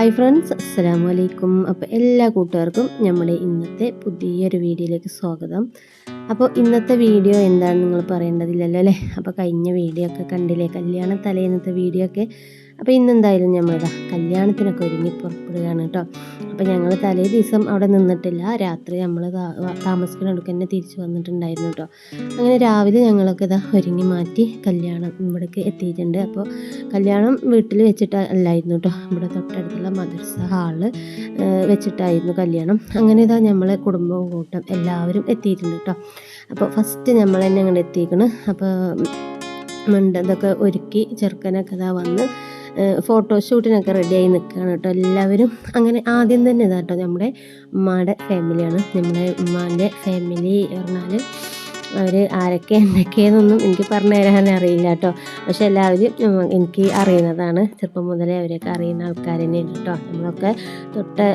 Hi friends അസ്സാം വലൈക്കും അപ്പോൾ എല്ലാ കൂട്ടുകാർക്കും നമ്മുടെ ഇന്നത്തെ പുതിയൊരു വീഡിയോയിലേക്ക് സ്വാഗതം. അപ്പോൾ ഇന്നത്തെ വീഡിയോ എന്താണെന്ന് നിങ്ങൾ പറയേണ്ടതില്ലല്ലോ അല്ലേ? അപ്പോൾ കഴിഞ്ഞ വീഡിയോ ഒക്കെ കണ്ടില്ലേ? കല്യാണ തലേന്നത്തെ വീഡിയോ ഒക്കെ അപ്പോൾ ഇന്ന് എന്തായാലും നമ്മളിതാ കല്യാണത്തിനൊക്കെ ഒരുങ്ങി പുറപ്പെടുകയാണ് കേട്ടോ അപ്പോൾ ഞങ്ങൾ തലേ ദിവസം അവിടെ നിന്നിട്ടില്ല രാത്രി നമ്മൾ താമസിക്കുന്നിടക്ക് തന്നെ തിരിച്ചു വന്നിട്ടുണ്ടായിരുന്നു കേട്ടോ അങ്ങനെ രാവിലെ ഞങ്ങളൊക്കെ ഇതാ ഒരുങ്ങി മാറ്റി കല്യാണം ഇവിടേക്ക് എത്തിയിട്ടുണ്ട് അപ്പോൾ കല്യാണം വീട്ടിൽ വെച്ചിട്ട് അല്ലായിരുന്നു കേട്ടോ ഇവിടെ തൊട്ടടുത്തുള്ള മദർസ ഹാളിൽ വെച്ചിട്ടായിരുന്നു കല്യാണം അങ്ങനെ ഇതാ നമ്മളെ കുടുംബവും കൂട്ടം എല്ലാവരും എത്തിയിട്ടുണ്ട് കേട്ടോ അപ്പോൾ ഫസ്റ്റ് നമ്മൾ തന്നെ അങ്ങോട്ട് എത്തിക്കണം അപ്പോൾ മണ്ട ഇതൊക്കെ ഒരുക്കി ചെറുക്കനൊക്കെ ഇതാ വന്ന് ഫോട്ടോഷൂട്ടിനൊക്കെ റെഡിയായി നിൽക്കുകയാണ് കേട്ടോ എല്ലാവരും. അങ്ങനെ ആദ്യം തന്നെ ഇതാട്ടോ നമ്മുടെ ഉമ്മയുടെ ഫാമിലിയാണ് നമ്മുടെ ഉമ്മാന്റെ ഫാമിലി പറഞ്ഞാൽ അവർ ആരൊക്കെ എന്തൊക്കെയെന്നൊന്നും എനിക്ക് പറഞ്ഞു തരാൻ അറിയില്ല കേട്ടോ. പക്ഷെ എല്ലാവരും എനിക്ക് അറിയുന്നതാണ്. ചെറുപ്പം മുതലേ അവരൊക്കെ അറിയുന്ന ആൾക്കാർ തന്നെയാണ് കേട്ടോ. നമ്മളൊക്കെ തൊട്ട്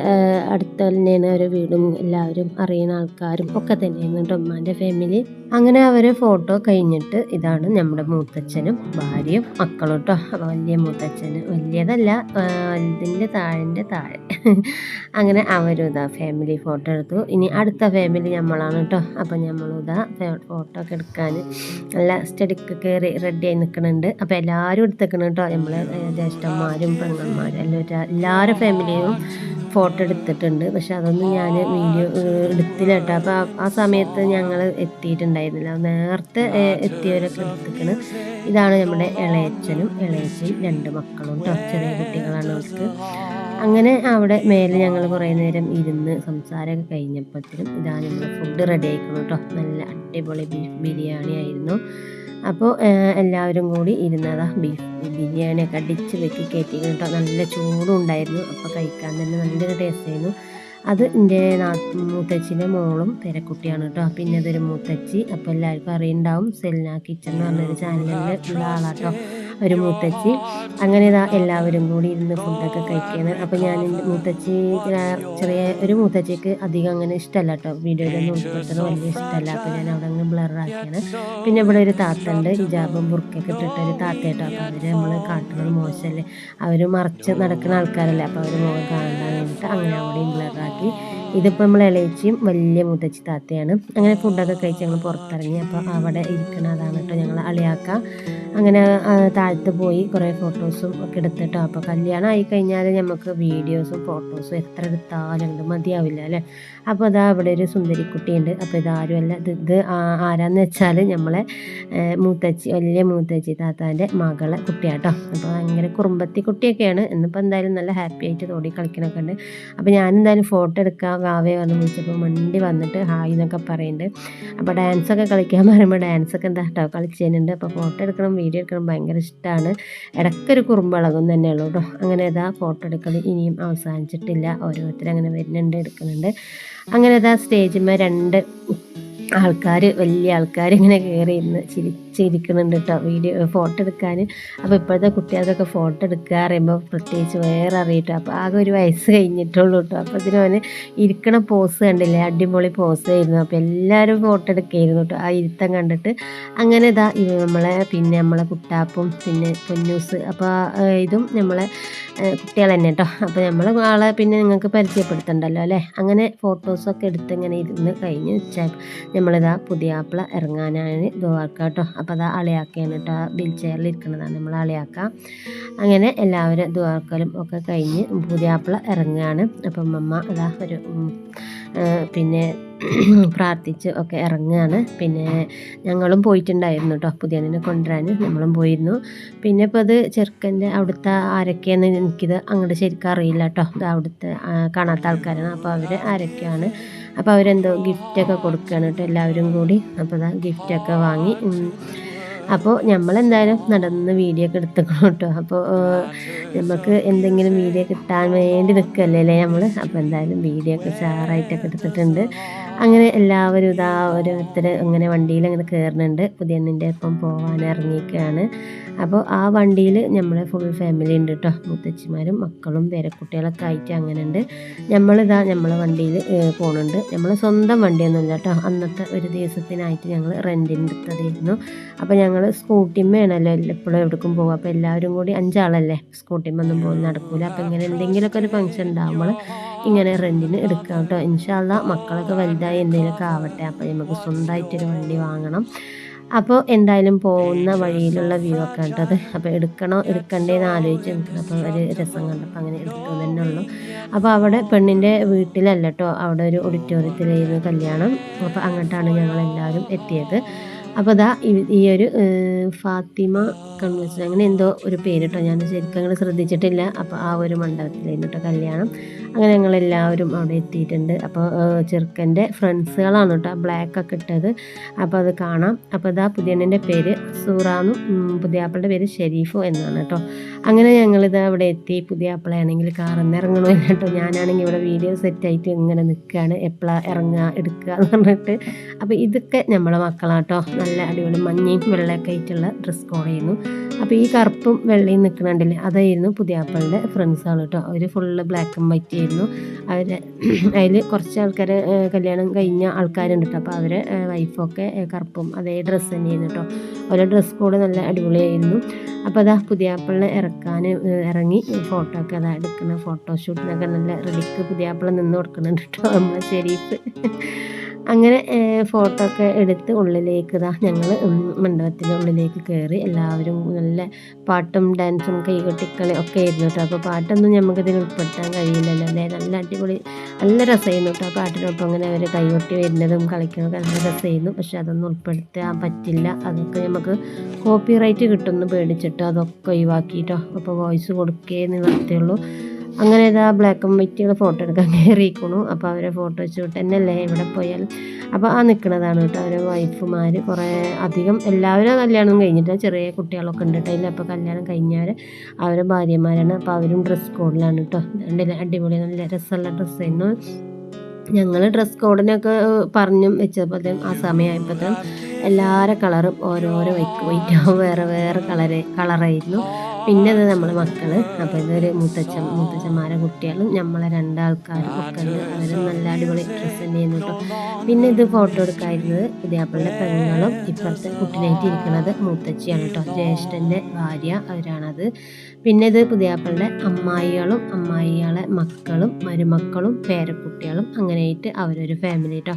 അടുത്ത തന്നെയാണ് അവരെ വീടും എല്ലാവരും അറിയുന്ന ആൾക്കാരും ഒക്കെ തന്നെയാണ് കേട്ടോ ഉമ്മാന്റെ ഫാമിലി അങ്ങനെ അവരെ ഫോട്ടോ കഴിഞ്ഞിട്ട് ഇതാണ് നമ്മുടെ മൂത്തച്ഛനും ഭാര്യയും മക്കളും കേട്ടോ. അപ്പോൾ വലിയ മൂത്തച്ഛന് വലിയതല്ല വലുതിന്റെ താഴിന്റെ താഴെ. അങ്ങനെ അവരും ഇതാ ഫാമിലി ഫോട്ടോ എടുത്തു. ഇനി അടുത്ത ഫാമിലി നമ്മളാണ് കേട്ടോ. അപ്പം നമ്മളിതാ ഫോട്ടോ ഒക്കെ എടുക്കാൻ നല്ല സ്റ്റഡിക്ക് കയറി റെഡി ആയി നിൽക്കുന്നുണ്ട് അപ്പോൾ എല്ലാവരും എടുത്തേക്കണം കേട്ടോ നമ്മളെ ജ്യേഷ്ഠന്മാരും പെണ്ണന്മാരും എല്ലാവരും എല്ലാവരും ഫാമിലിയും ഫോട്ടോ എടുത്തിട്ടുണ്ട്. പക്ഷെ അതൊന്നും ഞാൻ വീഡിയോ എടുത്തില്ല കേട്ടോ അപ്പോൾ ആ സമയത്ത് ഞങ്ങൾ എത്തിയിട്ടുണ്ടായിരുന്നില്ല. നേരത്തെ എത്തിയവരൊക്കെ എടുത്തിക്കണ്. ഇതാണ് നമ്മുടെ ഇളയച്ചനും ഇളയച്ചയും രണ്ട് മക്കളും കേട്ടോ ചെറിയ കുട്ടികളാണ് അവർക്ക്. അങ്ങനെ അവിടെ മേലെ ഞങ്ങൾ കുറേ നേരം ഇരുന്ന് സംസാരമൊക്കെ കഴിഞ്ഞപ്പോഴത്തേനും ഇതാ ഞങ്ങൾ ഫുഡ് റെഡി ആയിക്കണം കേട്ടോ നല്ല അടിപൊളി ബീഫ് ബിരിയാണി ആയിരുന്നു. അപ്പോൾ എല്ലാവരും കൂടി ഇരുന്നതാ ബീഫ് ബിരിയാണിയൊക്കെ അടിച്ച് വെക്കി കയറ്റി കേട്ടോ നല്ല ചൂടുണ്ടായിരുന്നു അപ്പോൾ കഴിക്കാൻ തന്നെ നല്ലൊരു ടേസ്റ്റ് ആയിരുന്നു. അത് എന്റെ മൂത്തച്ഛന്റെ മോളും പേരക്കുട്ടിയാണ് കേട്ടോ പിന്നെ അതൊരു മൂത്തച്ചി. അപ്പോൾ എല്ലാവർക്കും അറിയുണ്ടാവും. സെൽന കിച്ചൺ എന്ന് പറഞ്ഞൊരു ചാനലിൽ ഉള്ള ഒരു മൂത്തച്ചി. അങ്ങനെ ഇതാ എല്ലാവരും കൂടി ഇരുന്ന് ഫുഡൊക്കെ കഴിക്കുന്നത് അപ്പോൾ ഞാൻ മൂത്തച്ചി ചെറിയ ഒരു മൂത്തച്ചിക്ക് അധികം അങ്ങനെ ഇഷ്ടമല്ല കേട്ടോ വീഡിയോയിലൊന്നും ഉൾപ്പെടുത്തുന്നത് വലിയ ഇഷ്ടമല്ല അപ്പോൾ ഞാൻ അവിടെ അങ്ങ് ബ്ലറാക്കിയാണ് പിന്നെ ഇവിടെ ഒരു താത്തണ്ട്. ഹിജാബും ബുർക്കൊക്കെ ഇട്ടിട്ട് ഒരു താത്തയായിട്ടോ അപ്പോൾ അവർ നമ്മൾ കാട്ടുന്നത് മോശമല്ലേ അവർ മറച്ച് നടക്കുന്ന ആൾക്കാരല്ലേ. അപ്പോൾ അവർ മുഖം കാണാൻ വേണ്ടിയിട്ട് അങ്ങനെ അവിടെയും ബ്ലറാക്കി ಮಾಡಿ ഇതിപ്പോൾ നമ്മൾ ഇളയച്ചിയും വലിയ മുതച്ചി താത്തയാണ്. അങ്ങനെ ഫുഡൊക്കെ കഴിച്ച് ഞങ്ങൾ പുറത്തിറങ്ങി. അപ്പോൾ അവിടെ ഇരിക്കണ അതാണ് കേട്ടോ ഞങ്ങൾ അളിയാക്ക. അങ്ങനെ താഴത്ത് പോയി കുറേ ഫോട്ടോസും ഒക്കെ എടുത്തിട്ടോ. അപ്പോൾ കല്യാണം ആയി കഴിഞ്ഞാൽ നമുക്ക് വീഡിയോസും ഫോട്ടോസും എത്ര എടുത്താലും ഇത് മതിയാവില്ല അല്ലേ? അപ്പോൾ അതാ അവിടെ ഒരു സുന്ദരിക്കുട്ടിയുണ്ട്. അപ്പോൾ ഇതാരും അല്ല. ഇത് ഇത് ആരാന്ന് വെച്ചാൽ നമ്മളെ മൂത്തച്ചി വലിയ മൂത്തച്ചി താത്താന്റെ മകളെ കുട്ടിയാട്ടോ. അപ്പോൾ ഭയങ്കര കുറുമ്പത്തി കുട്ടിയൊക്കെയാണ് ഇന്നിപ്പോൾ എന്തായാലും നല്ല ഹാപ്പി ആയിട്ട് തോടി കളിക്കണൊക്കെ ഉണ്ട്. അപ്പോൾ ഞാൻ എന്തായാലും ഫോട്ടോ എടുക്കാം. വാവേ വന്ന് വിളിച്ചപ്പോൾ മണ്ടി വന്നിട്ട് ഹായ് എന്നൊക്കെ പറയുന്നുണ്ട്. അപ്പോൾ ഡാൻസൊക്കെ കളിക്കാൻ പറയുമ്പോൾ ഡാൻസൊക്കെ എന്താ കേട്ടോ കളിച്ചതിനുണ്ട് അപ്പോൾ ഫോട്ടോ എടുക്കണം വീഡിയോ എടുക്കണം ഭയങ്കര ഇഷ്ടമാണ് ഇടയ്ക്കൊരു കുറുമ്പളകും തന്നെയുള്ളൂ കേട്ടോ അങ്ങനെ ഇതാ ഫോട്ടോ എടുക്കൽ ഇനിയും അവസാനിച്ചിട്ടില്ല. ഓരോരുത്തരും അങ്ങനെ വരുന്നുണ്ട് എടുക്കുന്നുണ്ട്. അങ്ങനെ ഇതാ സ്റ്റേജിന്മേൽ രണ്ട് ആൾക്കാർ വലിയ ആൾക്കാർ ഇങ്ങനെ കയറി ഇരുന്ന് ചിരിച്ചിരിക്കുന്നുണ്ട് കേട്ടോ വീഡിയോ ഫോട്ടോ എടുക്കാൻ. അപ്പോൾ ഇപ്പോഴത്തെ കുട്ടികൾക്കൊക്കെ ഫോട്ടോ എടുക്കുക അറിയുമ്പോൾ പ്രത്യേകിച്ച് വേറെ അറിയിട്ടോ. അപ്പോൾ ആകെ ഒരു വയസ്സ് കഴിഞ്ഞിട്ടുള്ളൂ കേട്ടോ അപ്പോൾ ഇതിന് ഇരിക്കണ പോസ് കണ്ടില്ലേ? അടിപൊളി പോസ് ആയിരുന്നു. അപ്പോൾ എല്ലാവരും ഫോട്ടോ എടുക്കുകയായിരുന്നു കേട്ടോ ആ ഇരുത്തം കണ്ടിട്ട്. അങ്ങനെ ഇതാ നമ്മളെ പിന്നെ നമ്മളെ കുട്ടാപ്പും പിന്നെ പൊന്നൂസ്. അപ്പോൾ ഇതും നമ്മളെ കുട്ടികൾ തന്നെ കേട്ടോ അപ്പോൾ നമ്മൾ ആളെ പിന്നെ നിങ്ങൾക്ക് പരിചയപ്പെടുത്തണ്ടല്ലോ അല്ലേ? അങ്ങനെ ഫോട്ടോസൊക്കെ എടുത്ത് ഇങ്ങനെ ഇരുന്ന് കഴിഞ്ഞ് വെച്ചാൽ നമ്മളിതാ പുതിയ ആപ്പിള ഇറങ്ങാനാണ് ദോവാക്കുക കേട്ടോ അപ്പോൾ അതാ അളയാക്കുകയാണ് കേട്ടോ ബിൽ ചെയറിൽ ഇരിക്കുന്നതാണ് നമ്മൾ അളയാക്ക. അങ്ങനെ എല്ലാവരും ദുവാക്കലും ഒക്കെ കഴിഞ്ഞ് പുതിയാപ്പിള ഇറങ്ങുകയാണ്. അപ്പം അമ്മ അതാ ഒരു പിന്നെ പ്രാർത്ഥിച്ച് ഒക്കെ ഇറങ്ങുകയാണ് പിന്നെ ഞങ്ങളും പോയിട്ടുണ്ടായിരുന്നു കേട്ടോ പുതിയനെ കൊണ്ടുവരാൻ നമ്മളും പോയിരുന്നു. പിന്നെ ഇപ്പോൾ അത് ചെറുക്കന്റെ അവിടുത്തെ ആരൊക്കെയാണെന്ന് എനിക്കിത് അങ്ങോട്ട് ശരിക്കും അറിയില്ല കേട്ടോ ഇത് അവിടുത്തെ കാണാത്ത ആൾക്കാരാണ്. അപ്പോൾ അവർ ആരൊക്കെയാണ്? അപ്പോൾ അവരെന്തോ ഗിഫ്റ്റൊക്കെ കൊടുക്കുകയാണ് കേട്ടോ എല്ലാവരും കൂടി. അപ്പോൾ അതാ ഗിഫ്റ്റൊക്കെ വാങ്ങി. അപ്പോൾ നമ്മളെന്തായാലും നടന്ന് വീഡിയോ ഒക്കെ എടുത്തേക്കണം കേട്ടോ അപ്പോൾ നമുക്ക് എന്തെങ്കിലും വീഡിയോ കിട്ടാൻ വേണ്ടി നിൽക്കല്ലേ അല്ലേ നമ്മൾ അപ്പോൾ എന്തായാലും വീഡിയോ ഒക്കെ ചാറായിട്ടൊക്കെ എടുത്തിട്ടുണ്ട്. അങ്ങനെ എല്ലാവരും ഇതാ ഓരോരുത്തർ അങ്ങനെ വണ്ടിയിൽ അങ്ങനെ കയറുന്നുണ്ട്. പുതിയണ്ണിന്റെ ഒപ്പം പോകാൻ ഇറങ്ങിയിരിക്കുകയാണ്. അപ്പോൾ ആ വണ്ടിയിൽ നമ്മളെ ഫുൾ ഫാമിലി ഉണ്ട് കേട്ടോ മുത്തച്ഛിമാരും മക്കളും പേരക്കുട്ടികളൊക്കെ ആയിട്ട് അങ്ങനെ ഉണ്ട്. നമ്മളിതാ നമ്മളെ വണ്ടിയിൽ പോകുന്നുണ്ട് നമ്മൾ സ്വന്തം വണ്ടിയൊന്നുമില്ല കേട്ടോ അന്നത്തെ ഒരു ദിവസത്തിനായിട്ട് ഞങ്ങൾ റെന്റിന് എടുത്തതായിരുന്നു അപ്പോൾ ഞങ്ങൾ സ്കൂട്ടിമ്മയാണല്ലോ എപ്പോഴും എവിടേക്കും പോകും അപ്പോൾ എല്ലാവരും കൂടി അഞ്ചാളല്ലേ? സ്കൂട്ടിമ്മൊന്നും പോകും നടക്കൂല. അപ്പോൾ ഇങ്ങനെ എന്തെങ്കിലുമൊക്കെ ഒരു ഫംഗ്ഷൻ ഉണ്ടാകുമ്പോൾ ഇങ്ങനെ റെന്റിന് എടുക്കാം കേട്ടോ ഇൻഷാല്ല മക്കളൊക്കെ വലുതായി എന്തെങ്കിലുമൊക്കെ ആവട്ടെ. അപ്പോൾ നമുക്ക് സ്വന്തമായിട്ടൊരു വണ്ടി വാങ്ങണം. അപ്പോൾ എന്തായാലും പോകുന്ന വഴിയിലുള്ള വ്യൂ ഒക്കെ കണ്ടത്. അപ്പോൾ എടുക്കണോ എടുക്കണ്ടേന്ന് ആലോചിച്ച് നിൽക്കണം. അപ്പോൾ ഒരു രസം കണ്ടപ്പോൾ അങ്ങനെ എടുത്തു തന്നെ ഉള്ളൂ. അപ്പോൾ അവിടെ പെണ്ണിന്റെ വീട്ടിലല്ല കേട്ടോ. അവിടെ ഒരു ഓഡിറ്റോറിയത്തിലായിരുന്നു കല്യാണം. അപ്പോൾ അങ്ങോട്ടാണ് ഞങ്ങളെല്ലാവരും എത്തിയത്. അപ്പോൾ ഇതാ ഈ ഒരു ഫാത്തിമ കൺവെൻഷൻ അങ്ങനെ എന്തോ ഒരു പേര് കേട്ടോ ഞാൻ ശരിക്കും അങ്ങനെ ശ്രദ്ധിച്ചിട്ടില്ല. അപ്പോൾ ആ ഒരു മണ്ഡപത്തിലായിരുന്നു കേട്ടോ കല്യാണം. അങ്ങനെ ഞങ്ങളെല്ലാവരും അവിടെ എത്തിയിട്ടുണ്ട്. അപ്പോൾ ചെറുക്കന്റെ ഫ്രണ്ട്സുകളാണ് കേട്ടോ ബ്ലാക്ക് ഒക്കെ ഇട്ടത്. അപ്പോൾ അത് കാണാം. അപ്പോൾ ഇതാ പുതിയണ്ണിന്റെ പേര് സൂറാന്നും. പുതിയാപ്പിളുടെ പേര് ഷെരീഫു എന്നാണ് കേട്ടോ അങ്ങനെ ഞങ്ങളിത് അവിടെ എത്തി. പുതിയാപ്പിളയാണെങ്കിൽ കാറിൽ നിന്ന് ഇറങ്ങണമില്ല കേട്ടോ ഞാനാണെങ്കിൽ ഇവിടെ വീഡിയോ സെറ്റായിട്ട് ഇങ്ങനെ നിൽക്കുകയാണ് എപ്പോഴാണ് ഇറങ്ങുക എടുക്കുക എന്ന് പറഞ്ഞിട്ട്. അപ്പോൾ ഇതൊക്കെ നമ്മളെ മക്കളാട്ടോ നല്ല അടിപൊളി മഞ്ഞയും വെള്ളയൊക്കെ ആയിട്ടുള്ള ഡ്രസ് കോഡ് ചെയ്യുന്നു അപ്പോൾ ഈ കറുപ്പും വെള്ളയും നിൽക്കണുണ്ടല്ലേ അതായിരുന്നു പുതിയാപ്പിളുടെ ഫ്രണ്ട്സാണ് കേട്ടോ. അവർ ഫുള്ള് ബ്ലാക്ക് ആൻഡ് വൈറ്റ് ആയിരുന്നു. അവർ അതിൽ കുറച്ച് ആൾക്കാരെ കല്യാണം കഴിഞ്ഞ ആൾക്കാരുണ്ട് കേട്ടോ. അപ്പോൾ അവരെ വൈഫൊക്കെ കറുപ്പും അതേ ഡ്രസ്സ് തന്നെയായിരുന്നു കേട്ടോ. ഓരോ ഡ്രസ് കോഡ് നല്ല അടിപൊളിയായിരുന്നു. അപ്പോൾ അതാ പുതിയാപ്പിളിനെ ഇറക്കാൻ ഇറങ്ങി ഫോട്ടോ ഒക്കെ അതാ എടുക്കുന്ന ഫോട്ടോഷൂട്ടിനൊക്കെ നല്ല റെഡിക്ക് പുതിയാപ്പിള നിന്ന് കൊടുക്കുന്നുണ്ട് കേട്ടോ നമ്മളെ ശരീഫ്. അങ്ങനെ ഫോട്ടോ ഒക്കെ എടുത്ത് ഉള്ളിലേക്ക് ഇതാ ഞങ്ങൾ മണ്ഡപത്തിന്റെ ഉള്ളിലേക്ക് കയറി എല്ലാവരും നല്ല പാട്ടും ഡാൻസും കൈകൊട്ടിക്കളി ഒക്കെ ആയിരുന്നു കേട്ടോ അപ്പോൾ പാട്ടൊന്നും നമുക്കിതിൽ ഉൾപ്പെടുത്താൻ കഴിയില്ലല്ലോ അല്ലേ? നല്ല അടിപൊളി നല്ല രസമായിരുന്നു കേട്ടോ പാട്ടിനൊപ്പം അങ്ങനെ അവർ കൈകൊട്ടി വരുന്നതും കളിക്കുന്നതൊക്കെ നല്ല രസമായിരുന്നു. പക്ഷെ അതൊന്നും ഉൾപ്പെടുത്താൻ പറ്റില്ല. അതൊക്കെ നമുക്ക് കോപ്പി റൈറ്റ് കിട്ടുമെന്ന് പേടിച്ചിട്ടോ അതൊക്കെ ഒഴിവാക്കിയിട്ടോ അപ്പോൾ വോയിസ് കൊടുക്കേ നിവർത്തിയുള്ളൂ അങ്ങനെ ഇതാ ബ്ലാക്ക് ആൻഡ് വൈറ്റുകൾ ഫോട്ടോ എടുക്കാൻ കയറിയിരിക്കണു അപ്പോൾ അവരെ ഫോട്ടോ ഷൂട്ട് തന്നെയല്ലേ എവിടെ പോയാലും അപ്പോൾ ആ നിൽക്കുന്നതാണ് കേട്ടോ അവരെ വൈഫുമാർ കുറേ അധികം എല്ലാവരും കല്യാണം കഴിഞ്ഞിട്ട് ചെറിയ കുട്ടികളൊക്കെ ഉണ്ട് കേട്ടോ. അപ്പോൾ കല്യാണം കഴിഞ്ഞവർ അവരെ ഭാര്യമാരാണ്. അപ്പോൾ അവരും ഡ്രസ് കോഡിലാണ് കേട്ടോ. അടിപൊളി നല്ല രസമുള്ള ഡ്രസ്സ് തന്നെ ഞങ്ങൾ ഡ്രസ് കോഡിനൊക്കെ പറഞ്ഞും വെച്ചപ്പോഴത്തേക്കും ആ സമയമായപ്പോഴത്തേക്കും എല്ലാവരുടെ കളറും ഓരോരോ വൈക്ക് വൈറ്റാവും വേറെ വേറെ കളറ് കളറായിരുന്നു പിന്നെ അത് നമ്മളെ മക്കൾ അപ്പോൾ ഇതൊരു മുത്തച്ഛൻ മുത്തച്ഛന്മാരെ കുട്ടികളും. നമ്മളെ രണ്ടാൾക്കാരും ഒക്കെ അവരും നല്ല അടിപൊളി ഡ്രസ്സ് തന്നെയായിരുന്നു കേട്ടോ. പിന്നെ ഇത് ഫോട്ടോ എടുക്കായിരുന്നത് ഇതേപോലെ പെണ്ണുങ്ങളും ഇപ്പുറത്തെ കുട്ടിനായിട്ട് ഇരിക്കുന്നത് മുത്തച്ഛിയാണ് കേട്ടോ. ജ്യേഷ്ഠന്റെ ഭാര്യ അവരാണത്. പിന്നെ ഇത് പുതിയാപ്പളുടെ അമ്മായികളും അമ്മായികളെ മക്കളും മരുമക്കളും പേരക്കുട്ടികളും അങ്ങനെയായിട്ട് അവരൊരു ഫാമിലി കേട്ടോ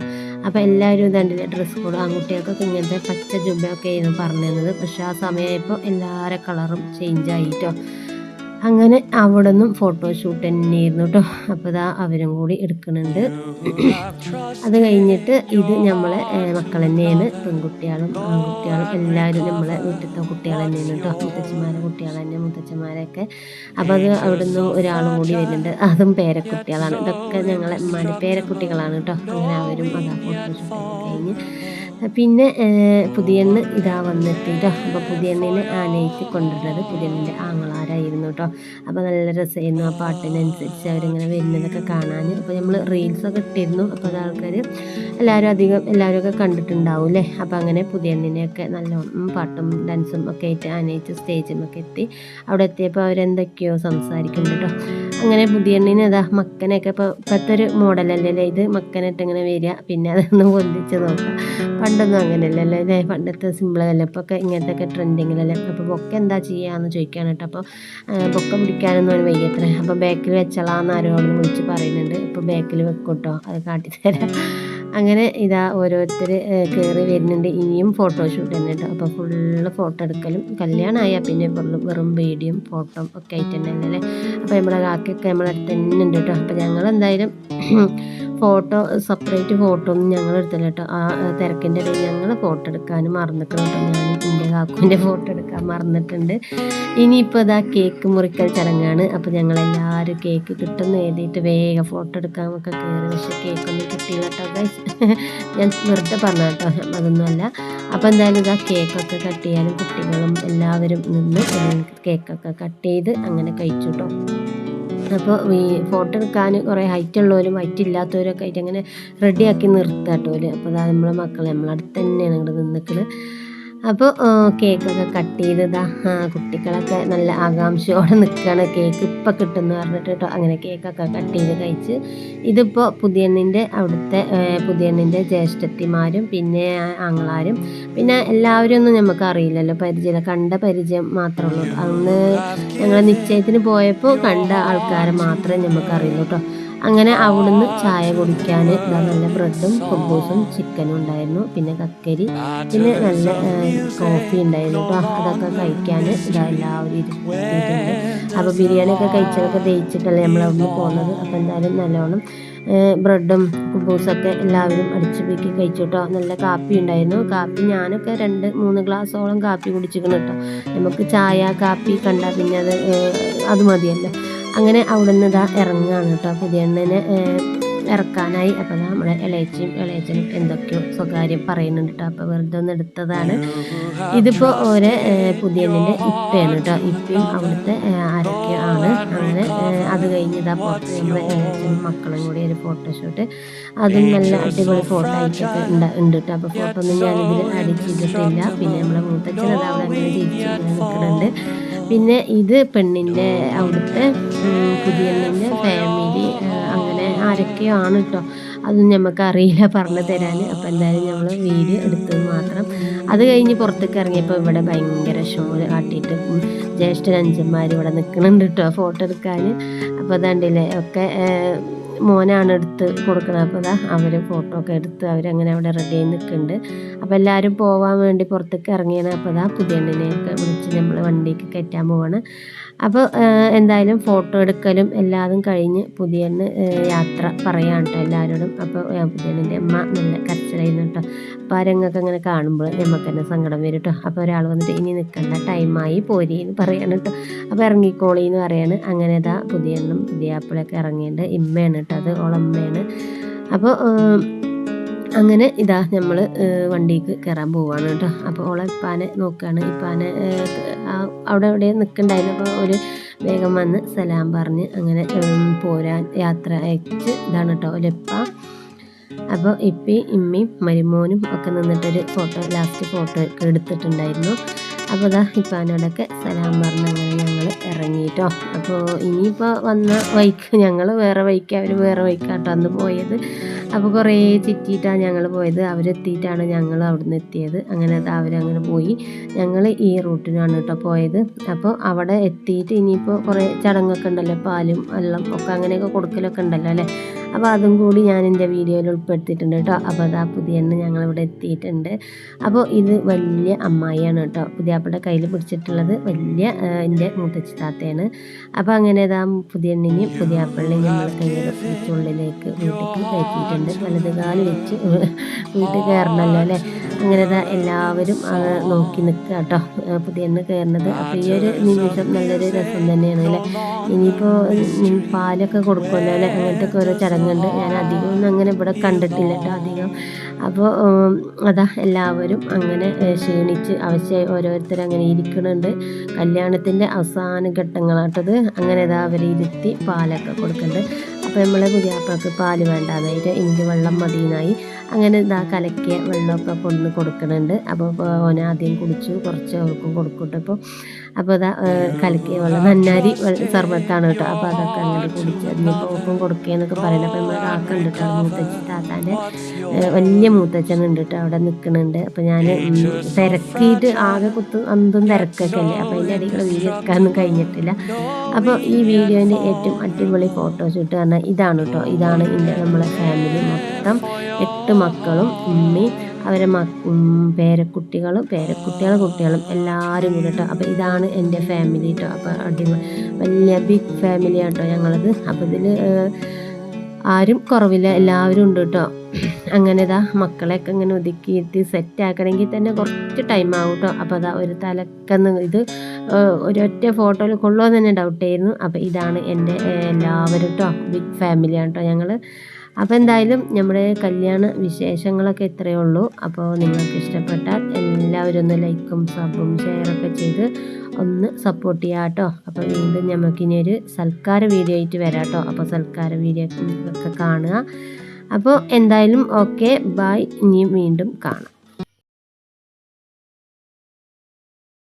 അപ്പോൾ എല്ലാവരും ഇതണ്ടിലെ ഡ്രസ്സ് കോഡ് ആൺകുട്ടികൾക്കൊക്കെ ഇങ്ങനത്തെ പച്ച ജുബയൊക്കെ ആയിരുന്നു പറഞ്ഞിരുന്നത്. പക്ഷേ ആ സമയമായപ്പോൾ എല്ലാവരുടെ കളറും ചേഞ്ച് ആയിട്ടോ അങ്ങനെ അവിടെ നിന്നും ഫോട്ടോഷൂട്ട് തന്നെയായിരുന്നു കേട്ടോ അപ്പോൾ ഇതാ അവരും കൂടി എടുക്കുന്നുണ്ട്. അത് കഴിഞ്ഞിട്ട് ഇത് നമ്മളെ മക്കൾ തന്നെയാണ്. പെൺകുട്ടികളും ആൺകുട്ടികളും എല്ലാവരും നമ്മളെ വീട്ടിലത്തെ കുട്ടികൾ തന്നെയാണ് കേട്ടോ മുത്തച്ഛന്മാരെ കുട്ടികൾ തന്നെ മുത്തച്ഛന്മാരെയൊക്കെ. അപ്പോൾ അത് അവിടെ നിന്ന് ഒരാളും കൂടി വരുന്നുണ്ട്. അതും പേരക്കുട്ടികളാണ്. ഇതൊക്കെ ഞങ്ങളെ ഉമ്മാന്റെ പേരക്കുട്ടികളാണ് കേട്ടോ അങ്ങനെ അവരും അതാ ഫോട്ടോഷൂട്ട് കഴിഞ്ഞ്. പിന്നെ പുതിയണ്ണ് ഇതാ വന്നെത്തിട്ടോ അപ്പോൾ പുതിയണ്ണിനെ ആനയിച്ച് കൊണ്ടുവരുന്നത് പുതിയണ്ണിന്റെ ആങ്ങളാരായിരുന്നു കേട്ടോ അപ്പോൾ നല്ല രസമായിരുന്നു ആ പാട്ടിനനുസരിച്ച് അവരിങ്ങനെ വരുന്നതൊക്കെ കാണാൻ അപ്പോൾ നമ്മൾ റീൽസൊക്കെ ഇട്ടിരുന്നു. അപ്പോൾ അത് ആൾക്കാർ എല്ലാവരും അധികം എല്ലാവരും ഒക്കെ കണ്ടിട്ടുണ്ടാവും അല്ലേ അപ്പോൾ അങ്ങനെ പുതിയണ്ണിനെയൊക്കെ നല്ല പാട്ടും ഡാൻസും ഒക്കെ ആയിട്ട് ആനയിച്ച് സ്റ്റേജിലൊക്കെ എത്തി. അവിടെ എത്തിയപ്പോൾ അവരെന്തൊക്കെയോ സംസാരിക്കുന്നുണ്ട് കേട്ടോ അങ്ങനെ പുതിയണ്ണിന് അതാ മക്കനൊക്കെ ഇപ്പോൾ ഇപ്പോഴത്തെ ഒരു മോഡലല്ലേ ഇത്? മക്കനായിട്ട് ഇങ്ങനെ വരിക. പിന്നെ അതൊന്ന് പൊന്തിച്ച് നോക്കാം. പണ്ടൊന്നും അങ്ങനെയല്ലല്ലോ അല്ലേ? പണ്ടത്തെ സിമ്പിളല്ലേ? ഇപ്പോൾ ഒക്കെ ഇങ്ങനത്തെ ട്രെൻഡിങ്ങിലല്ലേ? അപ്പോൾ ബൊക്ക എന്താ ചെയ്യാന്ന് ചോദിക്കാൻ കേട്ടോ. അപ്പോൾ ബൊക്ക പിടിക്കാനൊന്നും അവന് വയ്യത്രേ അപ്പോൾ ബാക്കിൽ വെച്ചളാന്ന് ആരോടും വിളിച്ച് പറയുന്നുണ്ട്. ഇപ്പോൾ ബാക്കിൽ വെക്കൂട്ടോ കേട്ടോ. അത് കാട്ടിത്തരാം. അങ്ങനെ ഇതാ ഓരോരുത്തർ കയറി വരുന്നുണ്ട്. ഇനിയും ഫോട്ടോഷൂട്ട് തന്നെ കേട്ടോ. അപ്പോൾ ഫുള്ള് ഫോട്ടോ എടുക്കലും കല്യാണമായ പിന്നെ വെറും വീഡിയോയും ഫോട്ടോ ഒക്കെ ആയിട്ട് തന്നെ അല്ലേ? അപ്പോൾ നമ്മുടെ കാക്കൊക്കെ നമ്മുടെ തന്നെ ഉണ്ട് കേട്ടോ. അപ്പോൾ ഞങ്ങൾ എന്തായാലും ഫോട്ടോ സെപ്പറേറ്റ് ഫോട്ടോ ഒന്നും ഞങ്ങൾ എടുത്തില്ല കേട്ടോ. ആ തിരക്കിന്റെ ഇടയിൽ ഞങ്ങൾ ഫോട്ടോ എടുക്കാൻ മറന്നിട്ടുണ്ട് ഞാൻ എന്റെ കാക്കുവിന്റെ ഫോട്ടോ എടുക്കാൻ മറന്നിട്ടുണ്ട്. ഇനിയിപ്പോൾ ഇതാ കേക്ക് മുറിക്കൽ ചടങ്ങാണ്. അപ്പോൾ ഞങ്ങളെല്ലാവരും കേക്ക് കിട്ടുന്ന എഴുതിയിട്ട് വേഗം ഫോട്ടോ എടുക്കാനൊക്കെ കയറി പക്ഷേ കേക്കൊന്നും കിട്ടിയില്ല കേട്ടോ ഞാൻ വെറുതെ പറഞ്ഞ കേട്ടോ. അതൊന്നുമല്ല. അപ്പോൾ എന്തായാലും ഇതാ കേക്കൊക്കെ കട്ട് ചെയ്യാനും കുട്ടികളും എല്ലാവരും നിന്ന് കേക്കൊക്കെ കട്ട് ചെയ്ത് അങ്ങനെ കഴിച്ചു കേട്ടോ. അപ്പോൾ ഈ ഫോട്ടോ എടുക്കാൻ കുറേ ഹൈറ്റ് ഉള്ളവരും ഹൈറ്റ് ഇല്ലാത്തവരൊക്കെ ആയിട്ട് അങ്ങനെ റെഡിയാക്കി നിർത്താട്ടോ അപ്പോൾ അതാ നമ്മളെ മക്കളെ. നമ്മളടുത്ത് തന്നെയാണ് നിങ്ങളുടെ നിന്നിക്കണത് അപ്പോൾ കേക്കൊക്കെ കട്ട് ചെയ്തതാ കുട്ടികളൊക്കെ നല്ല ആകാംക്ഷയോടെ നിൽക്കുകയാണ് കേക്ക് ഇപ്പം കിട്ടുമെന്ന് പറഞ്ഞിട്ട് കേട്ടോ. അങ്ങനെ കേക്കൊക്കെ കട്ട് ചെയ്ത് കഴിച്ച് ഇതിപ്പോൾ പുതിയണ്ണിന്റെ അവിടുത്തെ പുതിയണ്ണിന്റെ ജ്യേഷ്ഠത്തിമാരും പിന്നെ ആങ്ങളാരും പിന്നെ എല്ലാവരും ഒന്നും നമുക്ക് അറിയില്ലല്ലോ. പരിചയം കണ്ട പരിചയം മാത്രമേ ഉള്ളൂ. അന്ന് ഞങ്ങൾ നിശ്ചയത്തിന് പോയപ്പോൾ കണ്ട ആൾക്കാരെ മാത്രമേ നമുക്ക് അറിയുള്ളൂ കേട്ടോ. അങ്ങനെ അവിടുന്ന് ചായ കുടിക്കാൻ ഇതാ നല്ല ബ്രെഡും കുബൂസും ചിക്കനും ഉണ്ടായിരുന്നു. പിന്നെ കക്കരി പിന്നെ നല്ല കോഫി ഉണ്ടായിരുന്നു കേട്ടോ അതൊക്കെ കഴിക്കാൻ എല്ലാവരും ഇരുത്തിയിട്ടുണ്ട് അപ്പോൾ ബിരിയാണിയൊക്കെ കഴിച്ചതൊക്കെ ദഹിച്ചിട്ടല്ലേ നമ്മൾ പോകുന്നത്. അപ്പോൾ എന്തായാലും നല്ലോണം ബ്രെഡും കുബൂസൊക്കെ എല്ലാവരും അടിച്ചു പൊക്കി കഴിച്ചു കേട്ടോ നല്ല കാപ്പി ഉണ്ടായിരുന്നു. കാപ്പി ഞാനൊക്കെ രണ്ട് മൂന്ന് ഗ്ലാസ്സോളം കാപ്പി കുടിച്ചിരിക്കണം കേട്ടോ നമുക്ക് ചായ കാപ്പി കണ്ടാൽ പിന്നെ അത് അത് മതിയല്ലോ. അങ്ങനെ അവിടെ നിന്ന് ഇതാ ഇറങ്ങുകയാണ് കേട്ടോ. പുതിയ എണ്ണനെ ഇറക്കാനായി. അപ്പൊ നമ്മളെ ഇളയച്ചിയും ഇളയച്ചനും എന്തൊക്കെയോ സ്വകാര്യം പറയുന്നുണ്ട് അപ്പോൾ വെറുതെ ഒന്ന് എടുത്തതാണ്. ഇതിപ്പോ ഓരോ പുതിയണ്ണിന്റെ ഇപ്പയാണ് കേട്ടോ ഇപ്പയും അവിടുത്തെ ആരൊക്കെയാണ് അങ്ങനെ അത് പുറത്ത് നമ്മുടെ ഇളയച്ചനും മക്കളും കൂടി ഒരു ഫോട്ടോഷൂട്ട്. അതും നല്ല അടിപൊളി ഫോട്ടോ ആയിട്ടൊക്കെ ഉണ്ട് കേട്ടോ അപ്പോൾ ഫോട്ടോ ഒന്നും ഞാനിതിൽ ആഡ് ചെയ്തിട്ടില്ല. പിന്നെ നമ്മളെ മൂത്തച്ഛൻ അത് അങ്ങനെ നിൽക്കുന്നുണ്ട്. പിന്നെ ഇത് പെണ്ണിന്റെ അവിടുത്തെ പുതിയ ഫാമിലി ആരൊക്കെയാണ് കേട്ടോ നമുക്ക് അറിയില്ല പറഞ്ഞു തരാൻ അപ്പോൾ എന്തായാലും നമ്മൾ വീഡിയോ എടുത്തത് മാത്രം. അത് കഴിഞ്ഞ് പുറത്തേക്ക് ഇറങ്ങിയപ്പോൾ ഇവിടെ ഭയങ്കര ഷോ കാട്ടിയിട്ട് ജ്യേഷ്ഠൻ അഞ്ചന്മാർ ഇവിടെ നിൽക്കുന്നുണ്ട് കേട്ടോ ഫോട്ടോ എടുക്കാൻ അപ്പോൾ അതാണ്ടില്ലേ ഒക്കെ മോനാണ് എടുത്ത് കൊടുക്കുന്നത് അപ്പോൾ അതാ അവർ ഫോട്ടോ ഒക്കെ എടുത്ത് അവരങ്ങനെ അവിടെ റെഡി ആയി നിൽക്കുന്നുണ്ട് അപ്പോൾ എല്ലാവരും പോകാൻ വേണ്ടി പുറത്തേക്ക് ഇറങ്ങിയാണ് അപ്പോൾ അതാ പുതിയണ്ണിനെയൊക്കെ വിളിച്ച് നമ്മൾ വണ്ടിക്ക് കയറ്റാൻ പോവാണ്. അപ്പോൾ എന്തായാലും ഫോട്ടോ എടുക്കലും എല്ലാതും കഴിഞ്ഞ് പുതിയണ്ണ് യാത്ര പറയാണ് കേട്ടോ എല്ലാവരോടും അപ്പോൾ പുതിയണ്ണിന്റെ അമ്മ നല്ല കരച്ചിലായിരുന്നു കേട്ടോ അപ്പോൾ ആ രംഗമൊക്കെ അങ്ങനെ കാണുമ്പോൾ നമുക്ക് തന്നെ സങ്കടം വരും കേട്ടോ അപ്പോൾ ഒരാൾ വന്നിട്ട് ഇനി നിൽക്കണ്ട ടൈമായി പോരി എന്ന് പറയാണ് കേട്ടോ അപ്പോൾ ഇറങ്ങിക്കോളി എന്ന് പറയാണ്. അങ്ങനെ ഇതാ പുതിയണ്ണും പുതിയ ആപ്പിളൊക്കെ ഇറങ്ങിയിട്ട് ഇമ്മയാണ് കേട്ടോ അത് ഓളമ്മയാണ് അപ്പോൾ അങ്ങനെ ഇതാ നമ്മൾ വണ്ടിക്ക് കയറാൻ പോവാണ് കേട്ടോ. അപ്പോൾ ഓളെ ഇപ്പാനെ നോക്കുകയാണ് ഇപ്പാനെ അവിടെ അവിടെ നിൽക്കണ്ടായിരുന്നു അപ്പോൾ ഒരു വേഗം വന്ന് സലാം പറഞ്ഞ് അങ്ങനെ പോരാൻ യാത്ര അയച്ച് ഇതാണ് കേട്ടോ ഒലിപ്പ അപ്പോൾ ഇപ്പി ഇമ്മയും മരുമോനും ഒക്കെ നിന്നിട്ടൊരു ഫോട്ടോ ലാസ്റ്റ് ഫോട്ടോ എടുത്തിട്ടുണ്ടായിരുന്നു. അപ്പോൾ ഇതാ ഇപ്പാനോടൊക്കെ സലാം പറഞ്ഞ് അങ്ങനെ ഞങ്ങൾ ഇറങ്ങിയിട്ടോ അപ്പോൾ ഇനിയിപ്പോൾ വന്ന വൈക്ക് ഞങ്ങൾ വേറെ വൈക്ക് അവർ വേറെ വൈക്കാട്ടോ അന്ന് പോയത്. അപ്പോൾ കുറേ ചുറ്റിയിട്ടാണ് ഞങ്ങൾ പോയത്. അവരെത്തിയിട്ടാണ് ഞങ്ങൾ അവിടുന്ന് എത്തിയത്. അങ്ങനെ അവരങ്ങനെ പോയി. ഞങ്ങൾ ഈ റൂട്ടിനാണ് കേട്ടോ പോയത്. അപ്പോൾ അവിടെ എത്തിയിട്ട് ഇനിയിപ്പോൾ കുറേ ചടങ്ങൊക്കെ ഉണ്ടല്ലോ പാലും വെള്ളം ഒക്കെ അങ്ങനെയൊക്കെ കൊടുക്കലൊക്കെ ഉണ്ടല്ലോ അല്ലേ? അപ്പോൾ അതും കൂടി ഞാൻ എന്റെ വീഡിയോയിൽ ഉൾപ്പെടുത്തിയിട്ടുണ്ട് കേട്ടോ. അപ്പോൾ അത് ആ പുതിയ എണ്ണ ഞങ്ങളിവിടെ എത്തിയിട്ടുണ്ട്. അപ്പോൾ ഇത് വലിയ അമ്മായിയാണ് കേട്ടോ. പുതിയാപ്പയുടെ കയ്യിൽ പിടിച്ചിട്ടുള്ളത് വലിയ എന്റെ മുത്തച്ഛി താത്തയാണ്. അപ്പോൾ അങ്ങനെ ഇതാ പുതിയ എണ്ണിനെയും പുതിയാപ്പിളിനെയും ഞങ്ങൾ കയ്യിൽ പിടിച്ചുള്ളിലേക്ക് വീട്ടിൽ കയറ്റിയിട്ടുണ്ട്. വലത് കാൽ വെച്ച് വീട്ടിൽ കയറണമല്ലോ അല്ലേ? അങ്ങനെ ഇതാ എല്ലാവരും നോക്കി നിൽക്കുക കേട്ടോ. പുതിയ എണ്ണ കയറുന്നത് അപ്പോൾ ഈ ഒരു നിമിഷം നല്ലൊരു രസം തന്നെയാണ് അല്ലേ? ഇനിയിപ്പോൾ പാലൊക്കെ കൊടുക്കുമല്ലോ അല്ലേ? അങ്ങനത്തെ ഓരോ ചടങ്ങുണ്ട് ഞാൻ അധികം ഒന്നും അങ്ങനെ ഇവിടെ കണ്ടിട്ടില്ല കേട്ടോ അധികം. അപ്പോൾ അതാ എല്ലാവരും അങ്ങനെ ക്ഷീണിച്ച് അവശ്യ ഓരോരുത്തർ അങ്ങനെ ഇരിക്കുന്നുണ്ട് കല്യാണത്തിന്റെ അവസാന ഘട്ടങ്ങളാട്ടത് അങ്ങനെ ഇതാ അവരിരുത്തി പാലൊക്കെ കൊടുക്കുന്നുണ്ട് അപ്പോൾ നമ്മളെ പുതിയാപ്പാക്ക് പാൽ വേണ്ടാതായിട്ട് ഇഞ്ചി വെള്ളം മതിയെന്നായി. അങ്ങനെ ഇതാ കലക്കിയ വെള്ളമൊക്കെ കൊണ്ടു കൊടുക്കുന്നുണ്ട് അപ്പോൾ ഓന ആദ്യം കുടിച്ചു. കുറച്ച് അവർക്കും കൊടുക്കട്ടെ അപ്പോൾ അപ്പോൾ ഇതാ കലക്കിയ വെള്ളം. നന്നാരി സർബത്താണ് കേട്ടോ. അപ്പോൾ അതൊക്കെ അങ്ങനെ കുടിച്ച് അതിനിപ്പോൾ ഒപ്പം കൊടുക്കുക എന്നൊക്കെ പറയുന്നത് അപ്പോൾ നമ്മൾ കാക്കുണ്ട് കേട്ടോ മൂത്തച്ഛൻ താത്താന്റെ വലിയ മൂത്തച്ഛൻ ഉണ്ട് കേട്ടോ അവിടെ നിൽക്കുന്നുണ്ട് അപ്പോൾ ഞാൻ തിരക്കിയിട്ട് ആകെ കുത്ത് അന്തും തിരക്കൊക്കെ അല്ലേ? അപ്പോൾ അതിന്റെ അടിയിൽ വീഡിയോ കഴിഞ്ഞിട്ടില്ല. അപ്പോൾ ഈ വീഡിയോന്റെ ഏറ്റവും അടിപൊളി ഫോട്ടോഷൂട്ട് പറഞ്ഞാൽ ഇതാണ് കേട്ടോ. ഇതാണ് എന്റെ നമ്മളെ ഫാമിലി മൊത്തം. എട്ട് മക്കളും ഉമ്മയും അവരെ പേരക്കുട്ടികളും പേരക്കുട്ടികളും കുട്ടികളും എല്ലാവരും കൂടെ കേട്ടോ അപ്പോൾ ഇതാണ് എന്റെ ഫാമിലി കേട്ടോ അപ്പോൾ അടിമ വലിയ ബിഗ് ഫാമിലിയാണ് കേട്ടോ ഞങ്ങളത്. അപ്പോൾ ഇതിൽ ആരും കുറവില്ല. എല്ലാവരും ഉണ്ട് കേട്ടോ അങ്ങനെ ഇതാ മക്കളെയൊക്കെ ഇങ്ങനെ ഒതുക്കിയിട്ട് സെറ്റ് ആക്കണമെങ്കിൽ തന്നെ കുറച്ച് ടൈം ആവും കേട്ടോ അപ്പോൾ അതാ ഒരു തലക്കെന്ന് ഇത് ഒരൊറ്റ ഫോട്ടോയിൽ കൊള്ളുമോ തന്നെ ഡൗട്ട് ആയിരുന്നു. അപ്പോൾ ഇതാണ് എന്റെ എല്ലാവരും കേട്ടോ ബിഗ് ഫാമിലിയാണ് കേട്ടോ ഞങ്ങൾ അപ്പോൾ എന്തായാലും നമ്മുടെ കല്യാണ വിശേഷങ്ങളൊക്കെ ഇത്രയേ ഉള്ളൂ അപ്പോൾ നിങ്ങൾക്ക് ഇഷ്ടപ്പെട്ടാൽ എല്ലാവരും ഒന്ന് ലൈക്കും സബും ഷെയറൊക്കെ ചെയ്ത് ഒന്ന് സപ്പോർട്ട് ചെയ്യാം കേട്ടോ അപ്പോൾ വീണ്ടും നമുക്കിനി ഒരു സൽക്കാര വീഡിയോ ആയിട്ട് വരാം കേട്ടോ അപ്പോൾ സൽക്കാര വീഡിയോ ഒക്കെ കാണുക. അപ്പോൾ എന്തായാലും ഓക്കെ ബൈ ഇനിയും വീണ്ടും കാണാം.